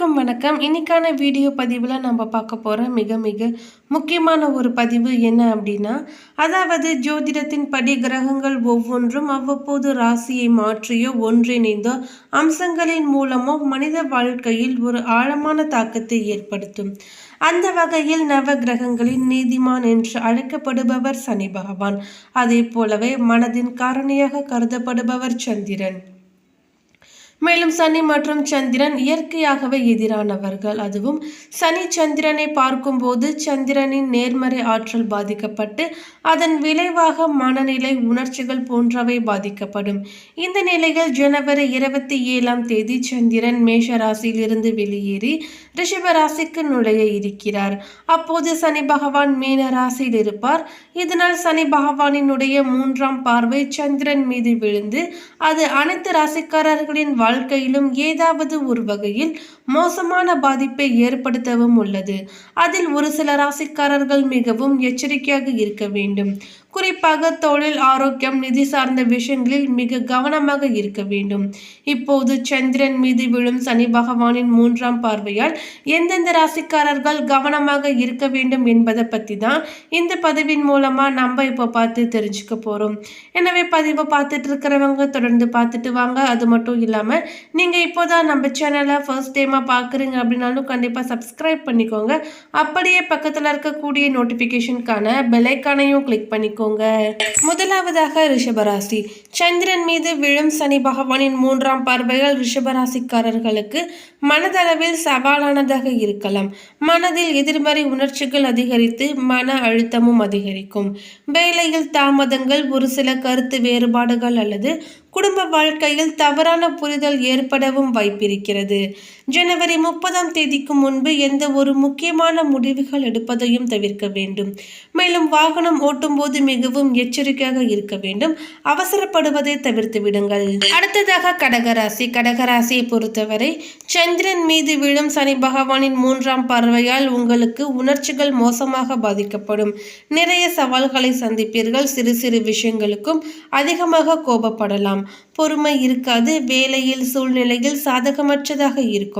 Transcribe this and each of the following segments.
அனைவருக்கும் வணக்கம். இன்னைக்கான வீடியோ பதிவில் நம்ம பார்க்க போகிற மிக மிக முக்கியமான ஒரு பதிவு என்ன அப்படின்னா அதாவது ஜோதிடத்தின் படி கிரகங்கள் ஒவ்வொன்றும் அவ்வப்போது ராசியை மாற்றியோ ஒன்றிணைந்தோ அம்சங்களின் மூலமோ மனித வாழ்க்கையில் ஒரு ஆழமான தாக்கத்தை ஏற்படுத்தும். அந்த வகையில் நவ கிரகங்களின் நீதிமான் என்று அழைக்கப்படுபவர் சனி பகவான். அதே போலவே மனதின் காரணியாக கருதப்படுபவர் சந்திரன். மேலும் சனி மற்றும் சந்திரன் இயற்கையாகவே எதிரானவர்கள். அதுவும் சனி சந்திரனை பார்க்கும்போது சந்திரனின் நேர்மறை ஆற்றல் பாதிக்கப்பட்டு அதன் விளைவாக மனநிலை உணர்ச்சிகள் போன்றவை பாதிக்கப்படும். இந்த நிலையில் ஜனவரி இருபத்தி ஏழாம் தேதி சந்திரன் மேஷ ராசியிலிருந்து வெளியேறி ரிஷப ராசிக்கு நுழைய இருக்கிறார். அப்போது சனி பகவான் மீன ராசியில் இருப்பார். இதனால் சனி பகவானினுடைய மூன்றாம் பார்வை சந்திரன் மீது விழுந்து அது அனைத்து ராசிக்காரர்களின் வாழ்க்கையிலும் ஏதாவது ஒரு வகையில் மோசமான பாதிப்பை ஏற்படுத்தவும் உள்ளது. அதில் ஒரு சில ராசிக்காரர்கள் மிகவும் எச்சரிக்கையாக இருக்க வேண்டும். குறிப்பாக தொழில் ஆரோக்கியம் நிதி சார்ந்த விஷயங்களில் மிக கவனமாக இருக்க வேண்டும். இப்போது சந்திரன் மீது விழும் சனி பகவானின் மூன்றாம் பார்வையால் எந்தெந்த ராசிக்காரர்கள் கவனமாக இருக்க வேண்டும் என்பதை பற்றி தான் இந்த பதிவின் மூலமாக நம்ம இப்போ பார்த்து தெரிஞ்சுக்க போகிறோம் எனவே பதிவை பார்த்துட்டு இருக்கிறவங்க தொடர்ந்து பார்த்துட்டு வாங்க. அது மட்டும் இல்லாமல் நீங்கள் இப்போ இப்போதான் நம்ம சேனலை ஃபர்ஸ்ட் டைமாக பார்க்குறீங்க அப்படின்னாலும் கண்டிப்பாக சப்ஸ்கிரைப் பண்ணிக்கோங்க. அப்படியே பக்கத்தில் இருக்கக்கூடிய நோட்டிஃபிகேஷனுக்கான பெலைக்கானையும் கிளிக் பண்ணிக்கோங்க. முதலாவதாக ரிஷபராசி. சந்திரன் மீது விழும் சனி பகவானின் மூன்றாம் பார்வைகள் ரிஷபராசிக்காரர்களுக்கு மனதளவில் சவாலானதாக இருக்கலாம். மனதில் எதிர்மறை உணர்ச்சிகள் அதிகரித்து மன அழுத்தமும் அதிகரிக்கும். வேலையில் தாமதங்கள் ஒரு சில கருத்து வேறுபாடுகள் அல்லது குடும்ப வாழ்க்கையில் தவறான புரிதல் ஏற்படவும் வாய்ப்பிருக்கிறது. ஜனவரி முப்பதாம் தேதிக்கு முன்பு எந்த ஒரு முக்கியமான முடிவுகள் எடுப்பதையும் தவிர்க்க வேண்டும். மேலும் வாகனம் ஓட்டும்போது மிகவும் எச்சரிக்கையாக இருக்க வேண்டும். அவசரப்படுவதை தவிர்த்து விடுங்கள். அடுத்ததாக கடகராசி. கடகராசியை பொறுத்தவரை சந்திரன் மீது விழும் சனி பகவானின் மூன்றாம் பார்வையால் உங்களுக்கு உணர்ச்சிகள் மோசமாக பாதிக்கப்படும். நிறைய சவால்களை சந்திப்பீர்கள். சிறு சிறு விஷயங்களுக்கும் அதிகமாக கோபப்படலாம். பொறுமை இருக்காது. வேலையில் சூழ்நிலையில் சாதகமற்றதாக இருக்கும்.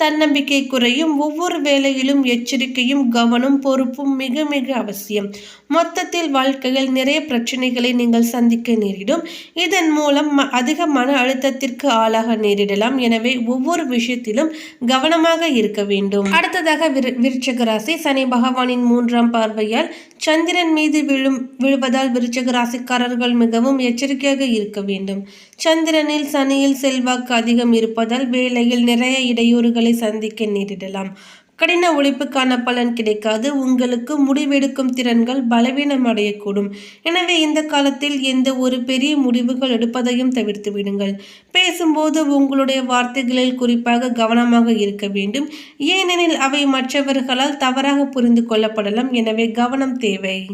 தன்னம்பிக்கை குறையும் ஒவ்வொரு வேலையிலும் எச்சரிக்கையும் கவனம் பொறுப்பும் மிக மிக அவசியம். மொத்தத்தில் வாழ்க்கையில் நிறைய பிரச்சனைகளை நீங்கள் சந்திக்க நேரிடும். இதன் மூலம் ம- அதிக மன அழுத்தத்திற்கு ஆளாக நேரிடலாம். எனவே ஒவ்வொரு விஷயத்திலும் கவனமாக இருக்க வேண்டும். அடுத்ததாக விரு- ராசி. சனி பகவானின் மூன்றாம் பார்வையால் சந்திரன் மீது விழும் விழுவதால் விருச்சகராசிக்காரர்கள் மிகவும் எச்சரிக்கையாக இருக்க வேண்டும். சந்திரனில் சனியில் செல்வாக்கு அதிகம் இருப்பதால் வேலையில் நிறைய இடையூறுகளை சந்திக்க நேரிடலாம். கடின உழைப்புக்கான பலன் கிடைக்காது. உங்களுக்கு முடிவெடுக்கும் திறன்கள் பலவீனம் அடையக்கூடும் எனவே இந்த காலத்தில் எந்த ஒரு பெரிய முடிவுகள் எடுப்பதையும் தவிர்த்து விடுங்கள். பேசும்போது உங்களுடைய வார்த்தைகளில் குறிப்பாக கவனமாக இருக்க வேண்டும். ஏனெனில் அவை மற்றவர்களால் தவறாக புரிந்து கொள்ளப்படலாம். எனவே கவனம் தேவை.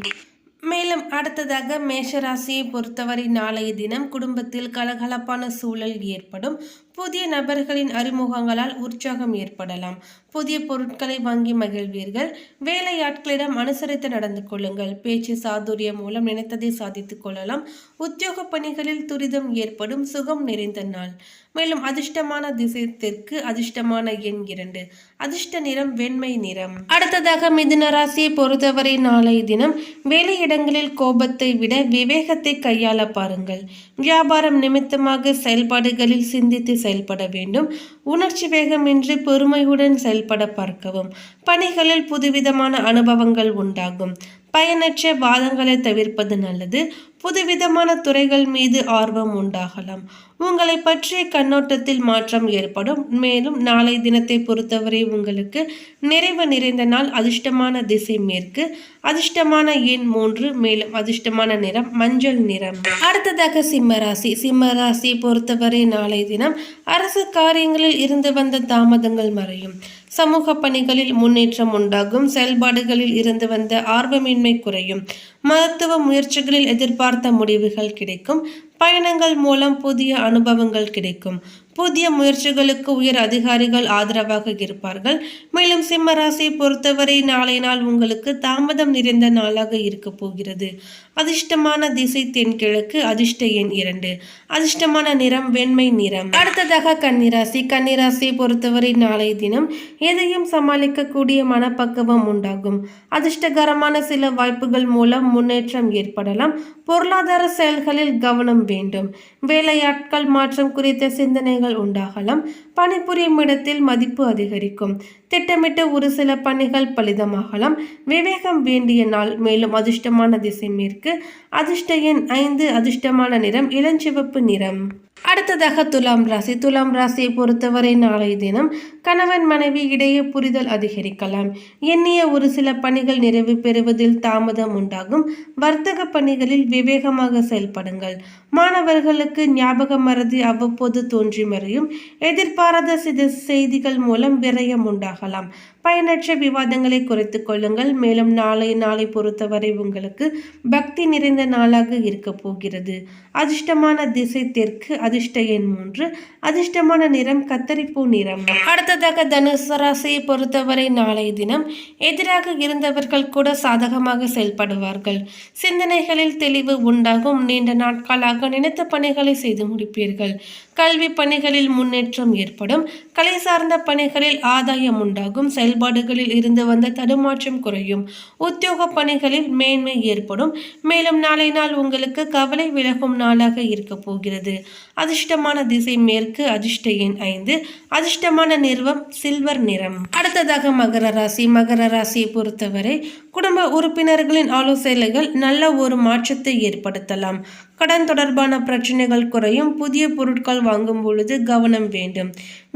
மேலும் அடுத்ததாக மேஷராசியை பொறுத்தவரை நாளைய தினம் குடும்பத்தில் கலகலப்பான சூழல் ஏற்படும். புதிய நபர்களின் அறிமுகங்களால் உற்சாகம் ஏற்படலாம். புதிய பொருட்களை வாங்கி மகிழ்வீர்கள். வேலையாட்களிடம் அனுசரித்து நடந்து கொள்ளுங்கள். பேச்சு சாதுரியம் மூலம் நினைத்ததை சாதித்துக் கொள்ளலாம். உத்தியோக பணிகளில் துரிதம் ஏற்படும் சுகம் நிறைந்த நாள். மேலும் அதிர்ஷ்டமான திசைத்திற்கு அதிர்ஷ்டமான எண் இரண்டு. அதிர்ஷ்ட நிறம் வெண்மை நிறம். அடுத்ததாக மிதுன ராசியை பொறுத்தவரை நாளைய தினம் வேலையிடங்களில் கோபத்தை விட விவேகத்தை கையாள பாருங்கள். வியாபாரம் நிமித்தமாக செயல்பாடுகளில் சிந்தித்து செயல்பட வேண்டும். உணர்ச்சி வேகமின்றி பெருமையுடன் செயல்பட பார்க்கவும். பணிகளில் புதுவிதமான அனுபவங்கள் உண்டாகும். பயனற்ற வாதங்களை தவிர்ப்பது நல்லது. புதுவிதமான துறைகள் மீது ஆர்வம் உண்டாகலாம். உங்களை பற்றிய கண்ணோட்டத்தில் மாற்றம் ஏற்படும். மேலும் நாளை தினத்தை பொறுத்தவரை உங்களுக்கு நிறைவு நிறைந்த நாள் அதிர்ஷ்டமான திசை மேற்கு. அதிர்ஷ்டமான எண் மூன்று மேலும் அதிர்ஷ்டமான நிறம் மஞ்சள் நிறம். அடுத்ததாக சிம்மராசி சிம்மராசி பொறுத்தவரை நாளை தினம் அரசு காரியங்களில் இருந்து வந்த தாமதங்கள் மறையும். சமூக பணிகளில் முன்னேற்றம் உண்டாகும். செயல்பாடுகளில் இருந்து வந்த ஆர்வமின்மை குறையும். மருத்துவ முயற்சிகளில் எதிர்பார்த்த முடிவுகள் கிடைக்கும். பயணங்கள் மூலம் புதிய அனுபவங்கள் கிடைக்கும். புதிய முயற்சிகளுக்கு உயர் அதிகாரிகள் ஆதரவாக இருப்பார்கள். மேலும் சிம்ம ராசியை பொறுத்தவரை நாளை நாள் உங்களுக்கு தாமதம் நிறைந்த நாளாக இருக்க போகிறது. அதிர்ஷ்டமான திசை தென்கிழக்கு அதிர்ஷ்ட எண் இரண்டு. அதிர்ஷ்டமான நிறம் வெண்மை நிறம். அடுத்ததாக கன்னிராசி. கன்னிராசியை பொறுத்தவரை நாளைய தினம் எதையும் சமாளிக்கக்கூடிய மனப்பக்குவம் உண்டாகும். அதிர்ஷ்டகரமான சில வாய்ப்புகள் மூலம் முன்னேற்றம் ஏற்படலாம். பொருளாதார செயல்களில் கவனம் வேண்டும். வேலையாட்கள் மாற்றம் குறித்த சிந்தனைகள் உண்டாகலாம். பணிபுரியும் இடத்தில் மதிப்பு அதிகரிக்கும். திட்டமிட்ட ஒரு சில பணிகள் பலிதமாகலாம். விவேகம் வேண்டிய நாள் மேலும் அதிர்ஷ்டமான திசை மேற்கு. அதிர்ஷ்ட எண் ஐந்து அதிர்ஷ்டமான நிறம் இளஞ்சிவப்பு நிறம். அடுத்ததாக துலாம் ராசி. துலாம் ராசியை பொறுத்தவரை நாளைய தினம் கணவன் மனைவி இடையே புரிதல் அதிகரிக்கலாம். எண்ணிய ஒரு சில பணிகள் நிறைவு பெறுவதில் தாமதம் உண்டாகும். வர்த்தக பணிகளில் விவேகமாக செயல்படுங்கள். மாணவர்களுக்கு ஞாபக மறதி அவ்வப்போது தோன்றி மறையும் எதிர்பாராத சில செய்திகள் மூலம் விரயம் உண்டாகலாம். பயனற்ற விவாதங்களை குறைத்துக் கொள்ளுங்கள். மேலும் நாளை நாளை பொறுத்தவரை உங்களுக்கு பக்தி நிறைந்த நாளாக இருக்க போகிறது. அதிர்ஷ்டமான திசை தெற்கு அதிர்ஷ்ட எண் மூன்று. அதிர்ஷ்டமான நிறம் கத்தரிப்பூ நிறம். அடுத்ததாக தனுசு ராசியை பொறுத்தவரை நாளை தினம் எதிராக இருந்தவர்கள் கூட சாதகமாக செயல்படுவார்கள். சிந்தனைகளில் தெளிவு உண்டாகும். நீண்ட நாட்களாக நினைத்த பணிகளை செய்து முடிப்பீர்கள். கல்வி பணிகளில் முன்னேற்றம் ஏற்படும். கலை சார்ந்த பணிகளில் ஆதாயம் உண்டாகும். செயல்பாடுகளில் இருந்து வந்த தடுமாற்றம் குறையும். உத்தியோக பணிகளில் மேன்மை ஏற்படும். மேலும் நாளை நாள் உங்களுக்கு கவலை விலகும் நாளாக இருக்க போகிறது. அதிர்ஷ்டமான திசை மேற்கு அதிர்ஷ்ட எண் ஐந்து. அதிர்ஷ்டமான நிறுவம் சில்வர் நிறம். அடுத்ததாக மகர ராசி. மகர ராசியை பொறுத்தவரை குடும்ப உறுப்பினர்களின் ஆலோசனைகள் நல்ல ஒரு மாற்றத்தை ஏற்படுத்தலாம். கடன் தொடர்பான பிரச்சனைகள் குறையும். புதிய பொருட்கள் வாங்கும் பொழுது கவனம் வேண்டும்.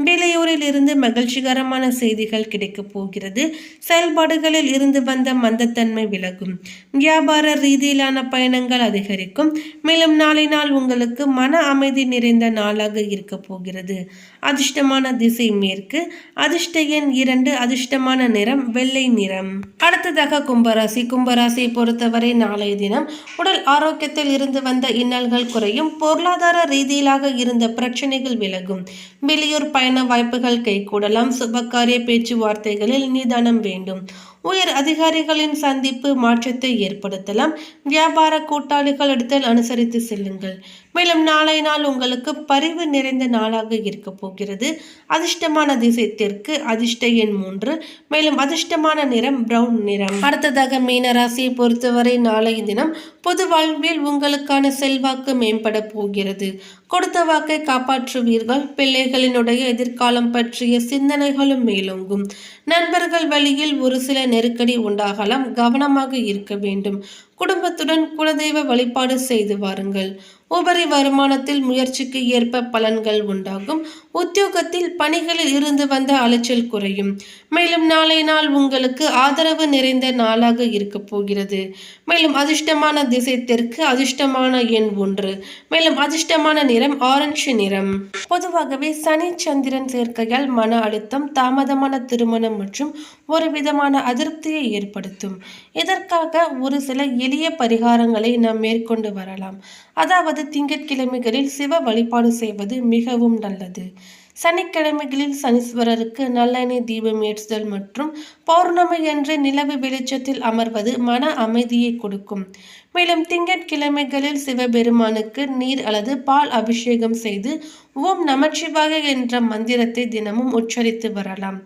வேலையூரில் இருந்து மகிழ்ச்சிகரமான செய்திகள் கிடைக்கப் போகிறது. செயல்பாடுகளில் இருந்து வந்த மந்தத்தன்மை விலகும். வியாபார ரீதியிலான பயணங்கள் அதிகரிக்கும். மேலும் நாளை நாள் உங்களுக்கு மன அமைதி நிறைந்த நாளாக இருக்க போகிறது. அதிர்ஷ்டமான திசை மேற்கு. அதிர்ஷ்ட எண் இரண்டு. அதிர்ஷ்டமான நிறம் வெள்ளை நிறம். அடுத்ததாக கும்பராசி கும்பராசியை பொறுத்தவரை நாளைய தினம் உடல் ஆரோக்கியத்தில் இருந்து வந்த இன்னல்கள் குறையும் பொருளாதார ரீதியிலாக இருந்த பிரச்சனைகள் விலகும். வெளியூர் பயண வாய்ப்புகள் கைகூடலாம் சுபகாரிய பேச்சுவார்த்தைகளில் நிதானம் வேண்டும். உயர் அதிகாரிகளின் சந்திப்பு மாற்றத்தை ஏற்படுத்தலாம். வியாபார கூட்டாளிகள் இடத்தில் அனுசரித்து செல்லுங்கள். மேலும் நாளை நாள் உங்களுக்கு பரிவு நிறைந்த நாளாக இருக்க போகிறது. அதிர்ஷ்டமான திசை தெற்கு அதிர்ஷ்ட எண் மூன்று. மேலும் அதிர்ஷ்டமான நிறம் பிரவுன் நிறம். அடுத்ததாக மீனராசியை பொறுத்தவரை நாளைய தினம் பொது வாழ்வில் உங்களுக்கான செல்வாக்கு மேம்பட போகிறது. கொடுத்த வாக்கை காப்பாற்றுவீர்கள். பிள்ளைகளினுடைய எதிர்காலம் பற்றிய சிந்தனைகளும் மேலோங்கும். நண்பர்கள் வழியில் ஒரு சில நெருக்கடி உண்டாகலாம். கவனமாக இருக்க வேண்டும். குடும்பத்துடன் குலதெய்வ வழிபாடு செய்து வாருங்கள். உபரி வருமானத்தில் முயற்சிக்கு ஏற்ப பலன்கள் உண்டாகும். உத்தியோகத்தில் பணிகளில் இருந்து வந்த அலைச்சல் குறையும். மேலும் நாளை நாள் உங்களுக்கு ஆதரவு நிறைந்த நாளாக இருக்க போகிறது. மேலும் அதிர்ஷ்டமான திசை தெற்கு அதிர்ஷ்டமான எண் ஒன்று. மேலும் அதிர்ஷ்டமான நிறம் ஆரஞ்சு நிறம். பொதுவாகவே சனி சந்திரன் சேர்க்கையால் மன அழுத்தம் தாமதமான திருமணம் மற்றும் ஒரு விதமான அதிருப்தியை ஏற்படுத்தும். இதற்காக ஒரு சில எளிய பரிகாரங்களை நாம் மேற்கொண்டு வரலாம். அதாவது திங்கட்கிழமைகளில் சிவ வழிபாடு செய்வது மிகவும் நல்லது. சனிக்கிழமைகளில் சனீஸ்வரருக்கு நல்லெண்ணெய் தீபம் ஏற்றுதல் மற்றும் பௌர்ணமி என்று நிலவு வெளிச்சத்தில் அமர்வது மன அமைதியை கொடுக்கும். மேலும் திங்கட்கிழமைகளில் சிவபெருமானுக்கு நீர் அல்லது பால் அபிஷேகம் செய்து ஓம் நமச்சிவாய என்ற மந்திரத்தை தினமும் உச்சரித்து வரலாம்.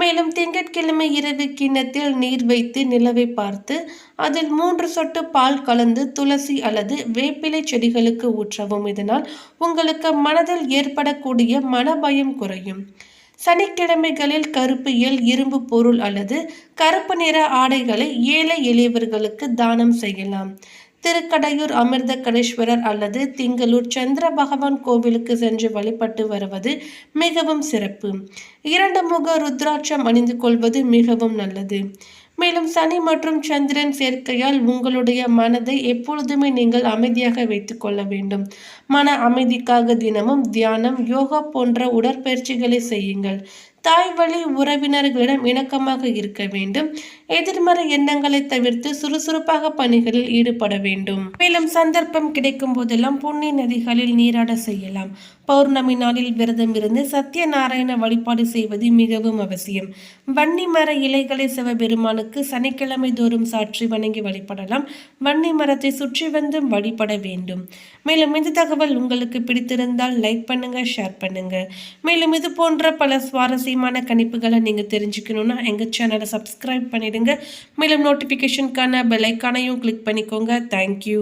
மேலும் திங்கட்கிழமை இரவு கிண்ணத்தில் நீர் வைத்து நிலவை பார்த்து அதில் மூன்று சொட்டு பால் கலந்து துளசி அல்லது வேப்பிலை செடிகளுக்கு ஊற்றவும். இதனால் உங்களுக்கு மனதில் ஏற்படக்கூடிய மனபயம் குறையும். சனிக்கிழமைகளில் கருப்பு எல் இரும்பு பொருள் அல்லது கருப்பு நிற ஆடைகளை ஏழை எளியவர்களுக்கு தானம் செய்யலாம். திருக்கடையூர் அமிர்த கணேஸ்வரர் அல்லது திங்களூர் சந்திர பகவான் கோவிலுக்கு சென்று வழிபட்டு வருவது மிகவும் சிறப்பு. இரண்டு முக ருத்ராட்சம் அணிந்து கொள்வது மிகவும் நல்லது. மேலும் சனி மற்றும் சந்திரன் சேர்க்கையால் உங்களுடைய மனதை எப்பொழுதுமே நீங்கள் அமைதியாக வைத்துக் கொள்ள வேண்டும். மன அமைதிக்காக தினமும் தியானம் யோகா போன்ற உடற்பயிற்சிகளை செய்யுங்கள். தாய் வழி உறவினர்களிடம் இணக்கமாக இருக்க வேண்டும். எதிர்மறை எண்ணங்களை தவிர்த்து சுறுசுறுப்பாக பணிகளில் ஈடுபட வேண்டும். மேலும் சந்தர்ப்பம் கிடைக்கும் போதெல்லாம் புண்ணிய நதிகளில் நீராட செய்யலாம். பௌர்ணமி நாளில் விரதம் இருந்து சத்யநாராயண வழிபாடு செய்வது மிகவும் அவசியம். வன்னி மர இலைகளை சிவபெருமானுக்கு சனிக்கிழமை தோறும் சாற்றி வணங்கி வழிபடலாம். வன்னி மரத்தை சுற்றி வந்து வழிபட வேண்டும். மேலும் இந்த தகவல் உங்களுக்கு பிடித்திருந்தால் லைக் பண்ணுங்க ஷேர் பண்ணுங்க. மேலும் இது போன்ற பல சுவாரஸ்யமான கணிப்புகளை நீங்கள் தெரிஞ்சுக்கணும்னா எங்கள் சேனலை சப்ஸ்கிரைப் பண்ணிவிடுங்க மேலும் நோட்டிஃபிகேஷனுக்கான பெல் ஐக்கானையும் கிளிக் பண்ணிக்கோங்க. Thank you